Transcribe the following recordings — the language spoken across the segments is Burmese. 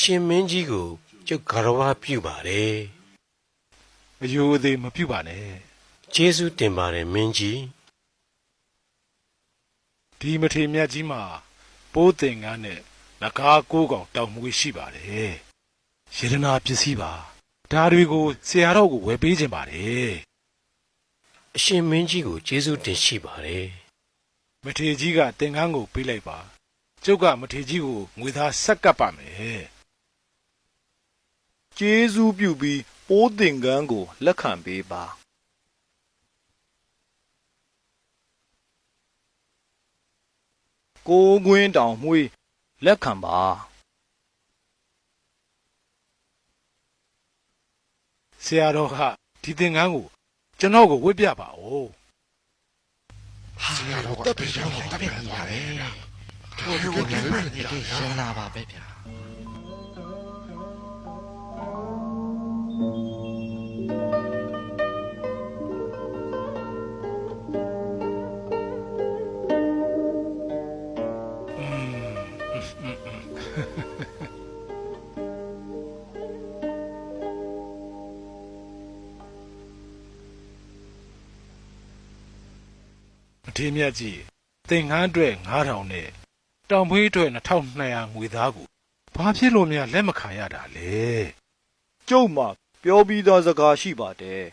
ရှင်မင်းကြီးကိုကျုပ်ဂါရဝပြုပါတယ်အယိုအသေးမပြုတ်ပါနဲ့ကျေးဇူးတင်ပါတယ်မင်းကြီးဒီမထေမြတ်ကြီးမှာပိုးတင်ကန်းနဲ့ငကားကိုးကောင်တောင်မွေးရှိပါတယ်ယေဒနာပစ္စည်းပါဒါတွေကိုဆရာတော်ကိုဝယ်ပေးခြင်းပါတယ်အရှင်မင်းကြီးကိုကျေးဇူးတင်ရှိပါတယ်မထေကြီးကတင်ကန်းကိုပေးလိုက်ပါကျုပ်ကမထေကြီးကိုငွေသားဆက်ကပ်ပါမယ် ကျေးဇူးပြုပြီးပိုးသင်္ကန်းကို လက်ခံပေးပါကိုးကွင်းတောင်မှွေးလက်ခံပါဆရာတော်ကဒီတင်ကန်းကို ကျွန်တော်ကိုဝတ်ပြပါဦးဆရာတော်ကတပည့်ကျောင်းကိုတပည့်နေရတယ်ထိုကိုလည်းပဲနေတာရနာပါပဲဗျာ မထေမြတ်ကြီးတင်ကန်းအတွက်9000နဲ့တောင်ဖွေးအတွက်2200ငွေသားကိုဘာဖြစ်လို့များလက်မခံရတာလဲကျုပ်မှာပြောပြီးသားစကားရှိပါတယ်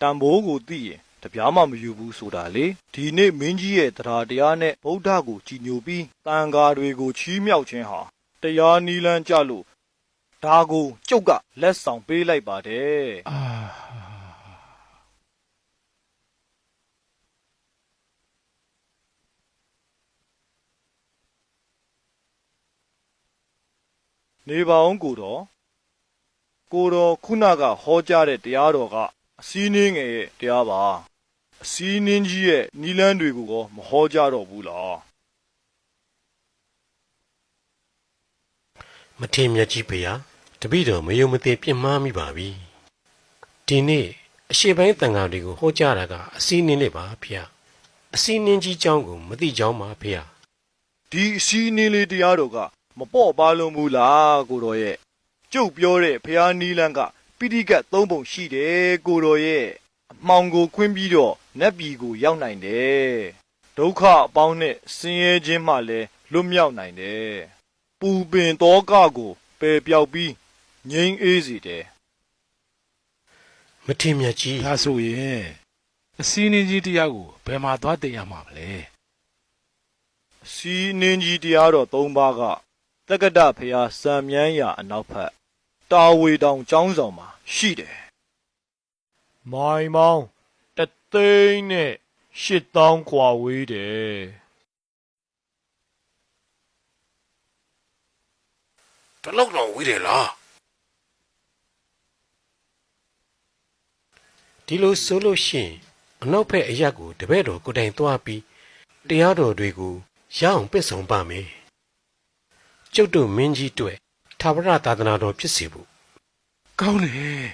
တန်ဖိုးကိုသိရင်တပြားမှမယူဘူးဆိုတာလေဒီနေ့မင်းကြီးရဲ့တရားတရားနဲ့ဗုဒ္ဓကိုကြည်ညိုပြီးတန်ဃာတွေကိုချီးမြှောက်ခြင်းဟာတရားနီလန်းကြလို့ဒါကိုကျုပ်ကလက်ဆောင်ပေးလိုက်ပါတယ်အာ နေပါအောင်ကိုတော်ကိုတော်ခုနကဟောကြားတဲ့တရားတော်ကအစည်းနှင်းငယ်ရဲ့တရားပါအစည်းနှင်းကြီးရဲ့နီလန်းတွေကိုကောမဟောကြားတော့ဘူးလား မထေမြတ်ကြီးဖေဟာတပည့်တော်မယုံမသိပြစ်မှားမိပါပြီဒီနေ့အရှိပိုင်းတန်ဃာတွေကိုဟောကြားတာကအစည်းအင်းလေးပါဖေဟာအစည်းအင်းကြီးเจ้าကိုမသိเจ้าပါဖေဟာ ဒီအစည်းနှင်းလေးတရားတော်က မပေါ့ပါလုံးဘူးလားကိုတော်ရဲ့ကျုပ်ပြောတဲ့ဖျားနီလန်းကပိဋိကတ်သုံးပုံရှိတယ်ကိုတော်ရဲ့အမှောင်ကိုခွင်းပြီးတော့နတ်ပြည်ကိုရောက်နိုင်တယ်ဒုက္ခအပေါင်းနဲ့ဆင်းရဲခြင်းမှလည်းလွတ်မြောက်နိုင်တယ်ပူပင်တောကကိုပယ်ပြောက်ပြီးငြိမ်းအေးစေတယ်မထေမြတ်ကြီးဒါဆိုရင်အစည်းအဝေးကြီးတရားကိုဘယ်မှာသွားတင်ရမှာမလဲစီနင်းကြီးတရားတော်၃ပါးက တက္ကဒဖျားစံမြန်းရာအနောက်ဘက်တာဝေတောင်ကျောင်းဆောင်မှာရှိတယ်မိုင်မောင်းတသိန်းနဲ့ရှစ်တောင်းခွာဝေးတယ်တလောက်တော့ဝေးတယ်လားဒီလိုဆိုလို့ရှိရင်အနောက်ဘက်အရက်ကိုတပည့်တော်ကိုယ်တိုင်သွားပြီးတရားတော်တွေကိုရအောင်ပြည့်စုံပါမယ် ကျုပ်တို့မင်းကြီးတွေ့သာဝရသာသနာတော်ဖြစ်စေဖို့ကောင်းတယ်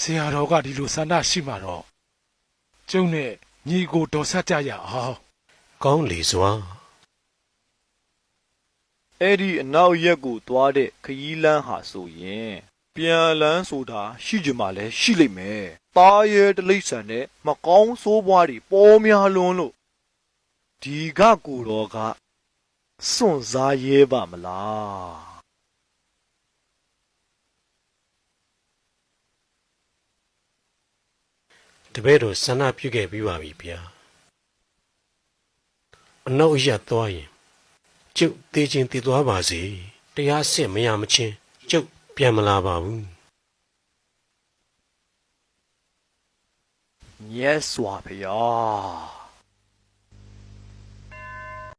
ဆရာတော်ကဒီလိုဆန္ဒရှိမှတော့ကျုံနဲ့ညီကိုတော်ဆက်ကြရအောင်ကောင်းလေစွာအဲ့ဒီအနောက်ရက်ကိုသွားတဲ့ခရီးလန်းဟာဆိုရင်ပြန်လန်းဆိုတာရှိကြမှာလဲရှိလိမ့်မယ်။ သားရဲတလိဆန်နဲ့မကောင်းဆိုးပွားတွေပေါ်များလွန်းလို့ဒီကကိုတော်ကစွန့်စားရဲပါမလားတပည့်တော်ဆန္ဒပြုခဲ့ပြီးပါပြီဗျာအနောက်အရသွားရင်ကျုပ်သေးချင်းတည်သွားပါစေတရားစစ်မရမချင်းကျုပ်ပြန်မလာပါဘူး မြတ်စွာဘုရား